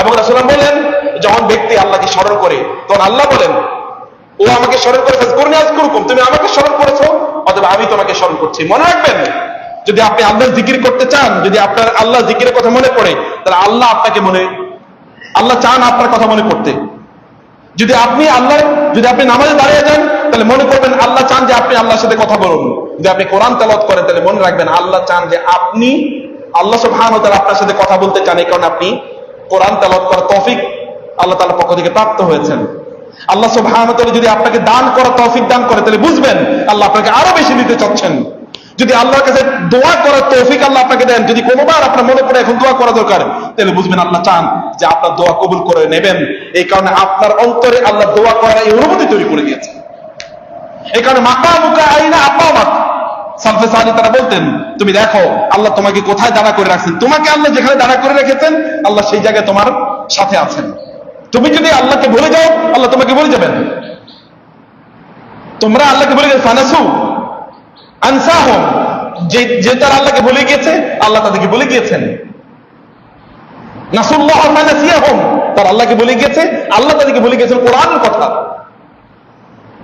এবং রাসুলাম বলেন, যখন ব্যক্তি আল্লাহকে স্মরণ করে, তখন আল্লাহ বলেন, ও আমাকে স্মরণ করে করুন আজ করুকুম তুমি আমাকে স্মরণ করেছ অথবা আমি তোমাকে স্মরণ করছি। মনে রাখবেন, যদি আপনি আল্লাহর জিকির করতে চান, যদি আপনার আল্লাহ জিকিরের কথা মনে পড়ে, তাহলে আল্লাহ আপনাকে মনে, আল্লাহ চান আপনার কথা মনে করতে যদি আপনি আল্লাহ, যদি আপনি নামাজে দাঁড়িয়ে যান, তাহলে মনে করবেন আল্লাহ চান যে আপনি আল্লাহর সাথে কথা বলুন। যদি আপনি কোরআন তেলাওয়াত করেন, তাহলে মনে রাখবেন আল্লাহ চান যে আপনি আল্লাহ সব তাআলা আপনার সাথে কথা বলতে চান, এই কারণে আপনি কোরআন তেলাওয়াত করার তৌফিক আল্লাহ তাআলার পক্ষ থেকে প্রাপ্ত হয়েছেন। আল্লাহ সুবহানাহু যদি আপনাকে দান করার তৌফিক দান করে, তাহলে বুঝবেন আল্লাহ আপনাকে আরও বেশি দিতে চাচ্ছেন। যদি আল্লাহর কাছে দোয়া করার তৌফিক আল্লাহ আপনাকে দেন, যদি কোনোবার আপনার মনে পড়ে এখন দোয়া করা দরকার, তাহলে বুঝবেন আল্লাহ চান যে আপনার দোয়া কবুল করে নেবেন। এই কারণে আপনার অন্তরে আল্লাহ দোয়া করার এই অনুমতি তৈরি করে দিয়েছে এই কারণে মাকা মুকা আইনা আপা মাত সালফে তারা বলতেন, তুমি দেখো, আল্লাহ তোমাকে কোথায় দাঁড়া করে রাখছেন? তোমাকে আল্লাহ যেখানে দাঁড়া করে রেখেছেন, আল্লাহ সেই জায়গায় তোমার সাথে আছেন। তুমি যদি আল্লাহকে ভুলে যাও, আল্লাহ তোমাকে ভুলে যাবেন। তোমরা আল্লাহকে ভুলে গেছো ফানাসু আনসাহম। যে যে তারা আল্লাহকে ভুলে গিয়েছে, আল্লাহ তাদেরকে ভুলে গিয়েছেন। নাসুল্লাহ তারা আল্লাহকে ভুলে গিয়েছে, আল্লাহ তাদেরকে ভুলে গিয়েছেন কোরআনের কথা।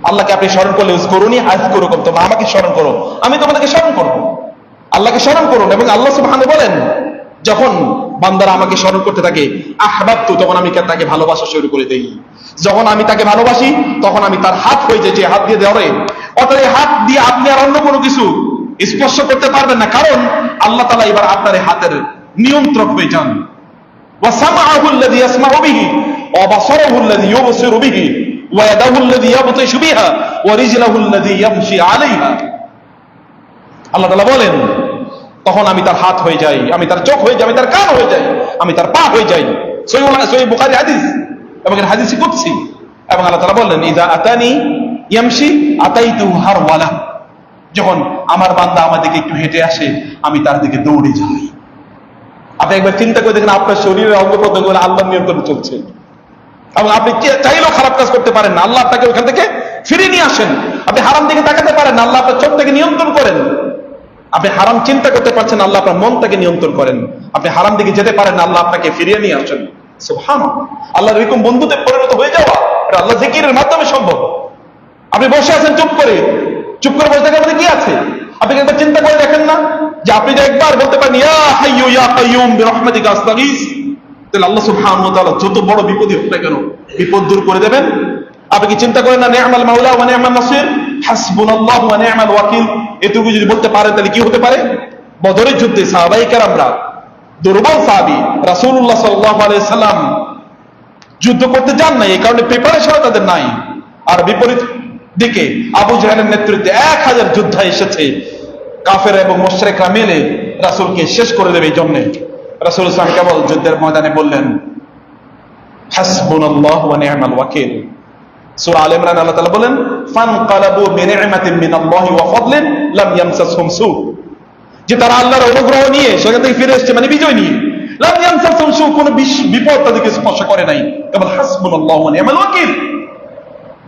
আল্লাহকে আপনি স্মরণ করলে ইউজ করুন আজ করুকম তোমরা আমাকে স্মরণ করো। আমি তোমাদেরকে স্মরণ করব। আল্লাহকে স্মরণ করুন এবং আল্লাহ সুবহান বলেন, যখন বান্দারা আমাকে স্মরণ করতে থাকে আহবাব তো তখন আমি তাকে ভালোবাসা শুরু করে দেই। যখন আমি তাকে ভালোবাসি, তখন আমি তার হাত হয়ে যাই যে হাত দিয়ে ধরে। অর্থাৎ হাত দিয়ে আপনি আর অন্য কোনো কিছু স্পর্শ করতে পারবেন না, কারণ আল্লাহ তালা এবার আপনার হাতের নিয়ন্ত্রক হয়ে যান। ওয়াসামাহুল্লাযী ইয়াসমাউ ويده الذي يبطش بها ورجله الذي يمشي عليها আল্লাহ তাআলা বলেন তখন আমি তার হাত হয়ে যাই আমি তার চোখ হয়ে যাই আমি তার কান হয়ে যাই আমি তার পা হয়ে যাই সহি সহি বুখারী হাদিস এবং এর হাদিসই কুদসি এবং আল্লাহ তাআলা বললেন ইজা আতানি ইয়ামশি আতাইতু হারওয়ালা যখন আমার বান্দা আমার দিকে একটু হেঁটে আসে আমি তার দিকে দৌড়ে যাই আপনি একবার চিন্তা করে দেখেন আপনার শরীরের অঙ্গ প্রত্যঙ্গ আল্লাহ নিয়ন্ত্রণে চলছে এবং আপনি চাইলেও খারাপ কাজ করতে পারেন না। আল্লাহ আপনাকে ওখান থেকে ফিরিয়ে নিয়ে আসেন। আপনি হারাম দিকে তাকাতে পারেন না। আল্লাহ আপনার চোখ থেকে নিয়ন্ত্রণ করেন। আপনি হারাম চিন্তা করতে পারছেন আল্লাহ আপনার মনটাকে নিয়ন্ত্রণ করেন। আপনি হারাম দিকে যেতে পারেন না। আল্লাহ আপনাকে ফিরিয়ে নিয়ে আসেন। সুবহান আল্লাহর এরকম বন্ধুতে পরিণত হয়ে যাওয়া, এটা আল্লাহ জিকিরের মাধ্যমে সম্ভব। আপনি বসে আছেন, চুপ করে। চুপ করে বসে থাকার মধ্যে কি আছে? আপনি একবার চিন্তা করে দেখেন না? যে আপনি যে একবার বলতে পারেন, ইয়া হাইয়ু ইয়া কাইয়ুম বিরহমাতিকা আস্তাগীস। তাহলে আল্লাহ তাআলা যত বড় বিপদই হোক না কেন বিপদ দূর করে দেবেন। আপনি কি চিন্তা করেন না নি'মাল মাওলা ওয়া নি'মান নাসির? হাসবুনাল্লাহু ওয়া নি'মাল ওয়াকিল। এটুকু যদি বলতে পারেন, তাহলে কি হতে পারে? বদরের যুদ্ধে সাহাবাই কেরামরা দুর্বল সাহাবী রাসূলুল্লাহ সাল্লাল্লাহু সাল্লাম যুদ্ধ করতে যান নাই, এই কারণে প্রিপারেশন তাদের নাই। আর বিপরীত দিকে আবু জাহেলের নেতৃত্বে এক হাজার যোদ্ধা এসেছে। কাফের এবং মোশরেকরা মিলে রাসূলকে শেষ করে দেবে এই জন্যে। রাসূল ইসলাম কেবল যুদ্ধের ময়দানে বললেন, হাসবুনাল্লাহু ওয়া নি'মাল ওয়াকিল। সূরা ইমরান আল্লাহ তাআলা বলেন, ফানকালাবু বিনি'মাতিন মিনাল্লাহি ওয়া ফাদলিন লাম ইয়ামসাসহুম সু। যে তারা আল্লাহর অনুগ্রহ নিয়ে সেখান থেকে ফিরে এসেছে মানে বিজয় নিয়ে। লাম ইয়ামসাসহুম সু, কোনো বিপদ তাদেরকে স্পর্শ করে নাই। কেবল হাসবুনাল্লাহু ওয়া নি'মাল ওয়াকিল।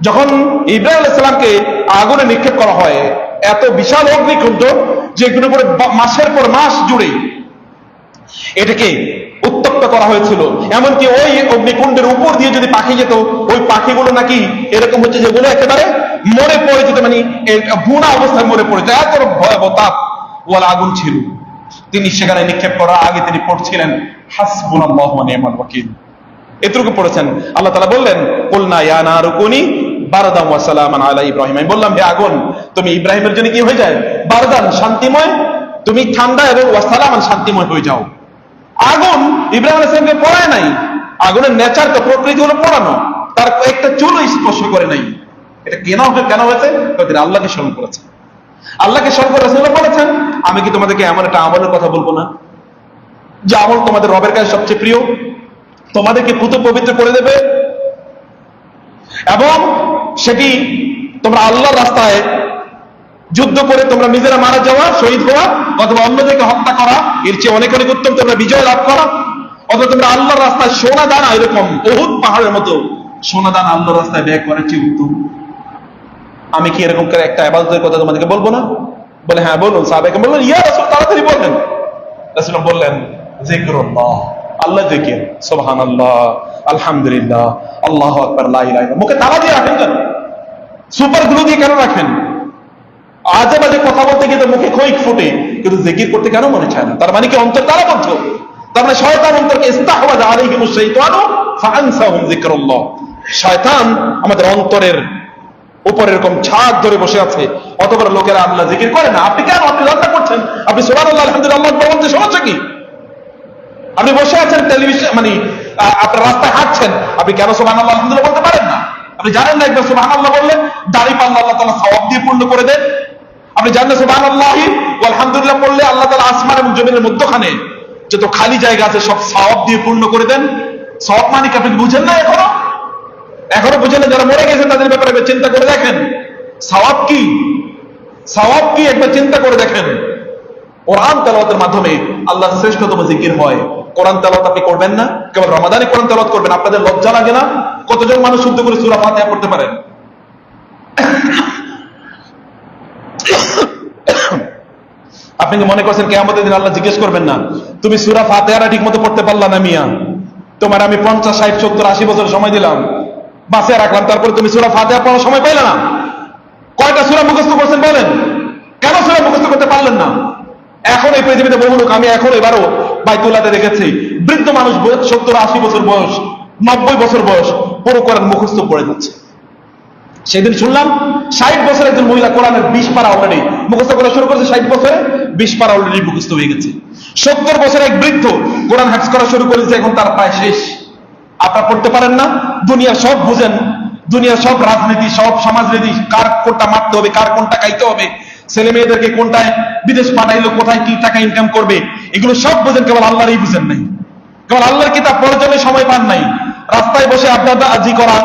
যখন ইব্রাহিম আলাইহিস সালামকে আগুনে নিক্ষেপ করা হয়, এত বিশাল অগ্নিকুণ্ড যেগুলো পরে বা- মাসের পর মাস জুড়ে এটাকে উত্তপ্ত করা হয়েছিল। এমনকি ওই অগ্নিকুণ্ডের উপর দিয়ে যদি পাখি যেত, ওই পাখিগুলো নাকি এরকম হচ্ছে যেগুলো একেবারে মরে পড়ে যেত মানে বুনা অবস্থায় মরে পড়ে যেত। এত ভয়াবহ তাপ ওয়ালা আগুন ছিল। তিনি সেখানে নিক্ষেপ করার আগে তিনি পড়ছিলেন, হাসবুনাল্লাহু ওয়া নি'মাল ওয়াকিল। এতটুকু পড়েছেন। আল্লাহ তালা বললেন, কুলনা ইয়া নারুকুনি বারদাম ওয়া সালামান আলা ইব্রাহিম। আমি বললাম, হে আগুন, তুমি ইব্রাহিমের জন্য কি হয়ে যায়? বারদান শান্তিময়, তুমি ঠান্ডা এবং ওয়া সালামান শান্তিময় হয়ে যাও। আগুন ইব্রাহিম আলাইহিস পড়ায় নাই। আগুনের নেচার তো প্রকৃতি হলো পড়ানো। তার একটা চুলও স্পর্শ করে নাই। এটা কেন কেন হয়েছে? তিনি আল্লাহকে স্মরণ করেছেন। আল্লাহকে স্মরণ করে রাসূলুল্লাহ বলেছেন আমি কি তোমাদেরকে এমন একটা আমলের কথা বলব না? যে আমল তোমাদের রবের কাছে সবচেয়ে প্রিয়? তোমাদেরকে পুত পবিত্র করে দেবে? এবং সেটি তোমরা আল্লাহর রাস্তায় যুদ্ধ করে তোমরা নিজেরা মারা যাওয়া, শহীদ হওয়া অথবা অন্যদেরকে হত্যা করা, এর চেয়ে অনেক অনেক উত্তম, তোমরা বিজয় লাভ করা। অথবা তোমরা আল্লাহর রাস্তায় সোনা দানা, এরকম বহুত পাহাড়ের মতো সোনা দানা আল্লাহর রাস্তায় ব্যয় করার চেয়ে উত্তম। আমি কি এরকম করে একটা আবাদতের কথা তোমাদেরকে বলব না? বলে হ্যাঁ বলুন সাহাবাকে বললেন, ইয়া রাসূল, তাড়াতাড়ি বললেন রাসূল বললেন জিক্রুল্লাহ আল্লাহ দেখে সোহান আল্লাহ আলহামদুলিল্লাহ, আল্লাহ আকবর, লা ইলাহা। মুখে তালা দিয়ে রাখেন কেন? সুপার গ্লু দিয়ে কেন রাখেন? আজে বাজে কথা বলতে গিয়ে মুখে খৈক ফুটে, কিন্তু জিকির করতে কেন মনে চায় না? তার মানে কি অন্তর তারা বদ্ধ তার মানে শয়তান অন্তরকে ইস্তাহওয়াজ আলাইহিম শাইতানু ফাআনসাহুম যিকরাল্লাহ। শয়তান আমাদের অন্তরের উপর এরকম ছাদ ধরে বসে আছে অতবার লোকেরা আল্লাহ জিকির করে না। আপনি কেন? আপনি লজ্জা করছেন? আপনি সুবহানাল্লাহ, আলহামদুলিল্লাহ আল্লাহ বলতে সমস্যা কি? আপনি বসে আছেন টেলিভিশন মানে আপনার রাস্তায় হাঁটছেন। আপনি কেন সুবহানাল্লাহ, আলহামদুলিল্লাহ বলতে পারেন না? আপনি জানেন না একবার সুবহানাল্লাহ বললে দাড়ি পাল্লা আল্লাহ তাআলা সওয়াব দিয়ে পূর্ণ করে দেন। আপনি জানেন সুবহানাল্লাহ আলহামদুলিল্লাহ বললে আল্লাহ তাআলা আসমান এবং জমিনের মধ্যখানে যত খালি জায়গা আছে, সব সওয়াব দিয়ে পূর্ণ করে দেন। সওয়াব মানে কি আপনি বুঝেন না এখনও? এখনও বুঝেন না, যারা মরে গেছেন তাদের ব্যাপারে চিন্তা করে দেখেন। সওয়াব কি? সওয়াব কি একবার চিন্তা করে দেখেন। কোরআন তেলাওয়াতের মাধ্যমে আল্লাহর শ্রেষ্ঠতম জিকির হয়। কোরআন তেলাওয়াত আপনি করবেন না? কেবল রমাদানে কোরআন তেলাওয়াত করবেন? আপনাদের লজ্জা লাগে না? কতজন মানুষ শুদ্ধ করে সূরা ফাতিহা পড়তে পারেন? আপনি কি মনে করছেন কেয়ামতের দিন আল্লাহ জিজ্ঞেস করবেন না? তুমি সূরা ফাতিহাটা ঠিক মতো পড়তে পারলা না মিয়া? তোমার আমি পঞ্চাশ, ষাট, সত্তর, আশি বছর সময় দিলাম। বাসে রাখলাম, তারপরে তুমি সূরা ফাতিহা পড়ার সময় পাইলে না? কয়টা সূরা মুখস্থ করছেন বলেন? কেন সূরা মুখস্থ করতে পারলেন না? এখন এই পৃথিবীতে বহু লোক, আমি এখন এবারও বাইতুল্লাতে দেখেছি, বৃদ্ধ মানুষ সত্তর, আশি বছর বয়স, নব্বই বছর বয়স, পুরো কোরআন মুখস্থ পড়ে যাচ্ছে। সেদিন শুনলাম ষাট বছর একজন মহিলা কোরআনের বিশ পারা অলরেডি মুখস্থ করা শুরু করেছে, ষাট বছরে বিশ পারা অলরেডি মুখস্থ হয়ে গেছে। সত্তর বছর এক বৃদ্ধ কোরআন হ্যাক্স করা শুরু করেছে, এখন তার প্রায় শেষ। আপনারা পড়তে পারেন না দুনিয়ার সব বুঝেন দুনিয়ার সব রাজনীতি, সব সমাজনীতি, কার কোনটা মারতে হবে, কার কোনটা খাইতে হবে ছেলে মেয়েদেরকে কোনটায় বিদেশ পাঠাইলো, কোথায় কি টাকা ইনকাম করবে, এগুলো সব বুঝেন, কেবল আল্লাহরই বুঝেন নাই। কেবল আল্লাহর কিতাব পড়ার জন্য সময় পান নাই। রাস্তায় বসে আপনার আজি করা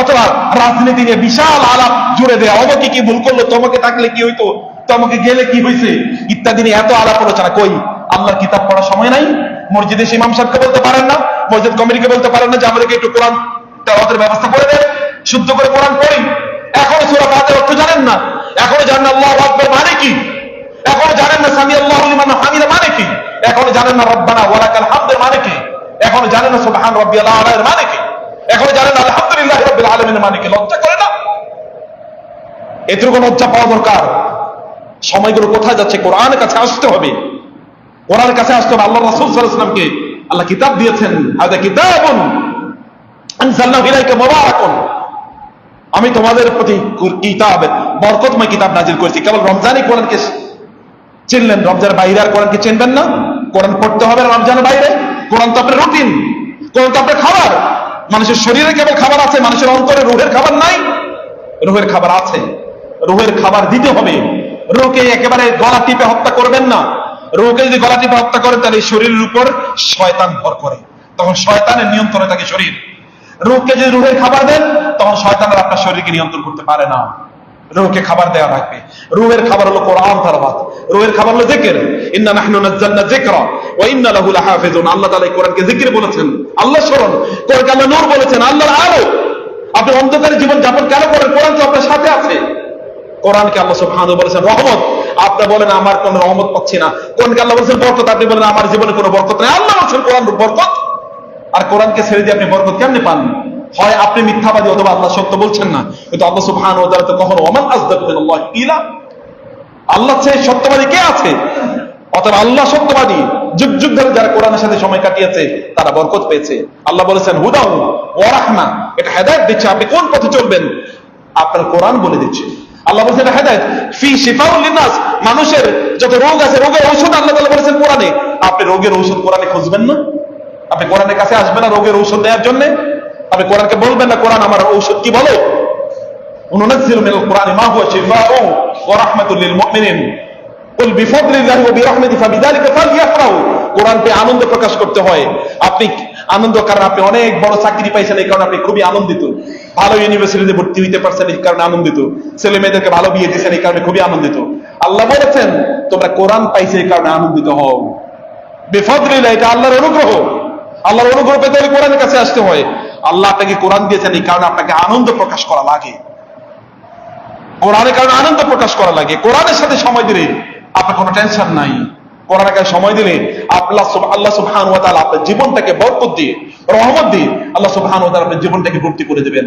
অথবা রাজনীতি নিয়ে বিশাল আলাপ জুড়ে দেয়া। অমকে কি ভুল করল? তোমাকে থাকলে কি হইতো? তোমাকে গেলে কি হয়েছে ইত্যাদি নিয়ে এত আলাপ আলোচনা কই? আল্লাহর কিতাব পড়ার সময় নাই? মসজিদে ইমাম সাহেবকে বলতে পারেন না? মসজিদ কমিটিকে বলতে পারেন না যে, আমাদেরকে একটু কোরআন তেলাওয়াতের ব্যবস্থা করে দেন। শুদ্ধ করে কোরআন পড়ি। এখনও সূরা ফাতিহার অর্থ জানেন না। এখনও জানেন আল্লাহু আকবার মানে কি? এখনও জানেন না সামি আল্লাহু লিমান হামিদা মানে কি? এখনও জানেন না রব্বানা ওয়ালাকাল হামদের মানে কি? এখনও জানেন না সুবহান রাব্বিয়াল আলা এর মানে কি? এখনও জানেন আলহামদুলিল্লাহ রাব্বিল আলামিন মানে কি লজ্জা করে না? এটুকু লজ্জা পাওয়া দরকার। সময়গুলো কোথায় যাচ্ছে? কোরআনের কাছে আসতে হবে। কোরআনের কাছে আসতে হবে। আল্লাহ রাসূল ওয়াসাল্লামকে আল্লাহ কিতাব দিয়েছেন। হাদা কিতাবুন আমি তোমাদের প্রতি কিতাব, বরকতময় কিতাব নাজির করেছি। কেবল রমজানই কোরআনকে চিনলেন। রমজানের বাইরে আর কোরআনকে চিনবেন না। কোরআন পড়তে হবে রমজানের বাইরে। কোরআন তো আপনার রুটিন। কোরআন তো আপনার খাবার। মানুষের শরীরে কেবল খাবার আছে, মানুষের অন্তরে রুহের খাবার নাই। রুহের খাবার আছে। রুহের খাবার দিতে হবে। রুহকে একেবারে গলা টিপে হত্যা করবেন না। রুহকে যদি গলা টিপে হত্যা করেন, তাহলে শরীরের উপর শয়তান ভর করে। তখন শয়তানের নিয়ন্ত্রণে থাকে শরীর। রুহকে যদি রুহের খাবার দেন, তখন শয়তানের আপনার শরীরকে নিয়ন্ত্রণ করতে পারে না। রুহকে খাবার দেওয়া লাগবে রুহের খাবার হলো কোরআন তালাবাত রুহের খাবার হলো জিকির। ইন্না নাহনু নাযালনা যিকরা ওয়া ইন্না লাহু লাহাফিজুন। আল্লাহ তাআলা কোরআনকে জিকির বলেছেন। আল্লাহ স্মরণ। কোরআনকে আল্লাহ নূর বলেছেন। আল্লাহর আলো। আপনি অন্ধকারে জীবন যাপন কেন করেন? কোরআন তো আপনার সাথে আছে। কোরআনকে আল্লাহ সুবহানাহু বলেছেন, রহমত। আপনি বলেন, আমার কোন রহমত পাচ্ছি না। কোরআনকে আল্লাহ বলেছেন, বরকত। আপনি বলেন, আমার জীবনে কোনো বরকত নেই। আল্লাহ বলেছেন, কোরআন বরকত। আর কোরআনকে ছেড়ে দিয়ে আপনি বরকত কেমনে পান? হয় আপনি মিথ্যাবাদী অথবা আল্লাহ সত্য বলছেন না। কিন্তু আল্লাহ সুবহান ও তো কখনো ওমান আসদাকু মিনাল্লাহ ইলা আল্লাহ চেয়ে সত্যবাদী কে আছে? অতএব আল্লাহ সত্যবাদী। যুগ যুগ ধরে যারা কোরআনের সাথে সময় কাটিয়েছে, তারা বরকত পেয়েছে। আল্লাহ বলেছেন, হুদাউ ওয়া রাহমা। এটা হেদায়েত দিচ্ছে। আপনি কোন পথে চলবেন? আপনার কোরআন বলে দিচ্ছে। আল্লাহ বলছেন এটা হেদায়েত। ফি শিফাউল লিনাস মানুষের যত রোগ আছে, রোগের ঔষধ আল্লাহ তাআলা বলেছেন কোরআনে। আপনি রোগের ঔষধ কোরআনে খুঁজবেন না? আপনি কোরআনের কাছে আসবেন না রোগের ঔষধ দেওয়ার জন্য? তবে কোরআনকে বলবেন না, কোরআন আমার ঔষধ কি বলো? আনন্দিত। ভালো ছেলে মেয়েদেরকে ভালো বিয়ে দিয়েছেন, এই কারণে খুবই আনন্দিত। আল্লাহ বলেছেন, তোমরা কোরআন পাইছে, এই কারণে আনন্দিত হও। বেফদলিল্লাহ, এটা আল্লাহর অনুগ্রহ। আল্লাহর অনুগ্রহ পেতে হলে কোরআনের কাছে আসতে হয়। আল্লাহ আপনাকে কোরআন দিয়েছেন এই কারণে আপনাকে আনন্দ প্রকাশ করা লাগে। কোরআনের কারণে আনন্দ প্রকাশ করা লাগে। কোরআনের সাথে সময় দিলে আপনার কোনো টেনশন নাই। কোরআনের কাছে সময় দিলে আল্লাহ আল্লাহ সুবহান ওয়া তাআলা আপনার জীবনটাকে বরকত দিয়ে, রহমত দিয়ে আল্লাহ সুবহান ওয়া তাআলা আপনার জীবনটাকে ভর্তি করে দেবেন।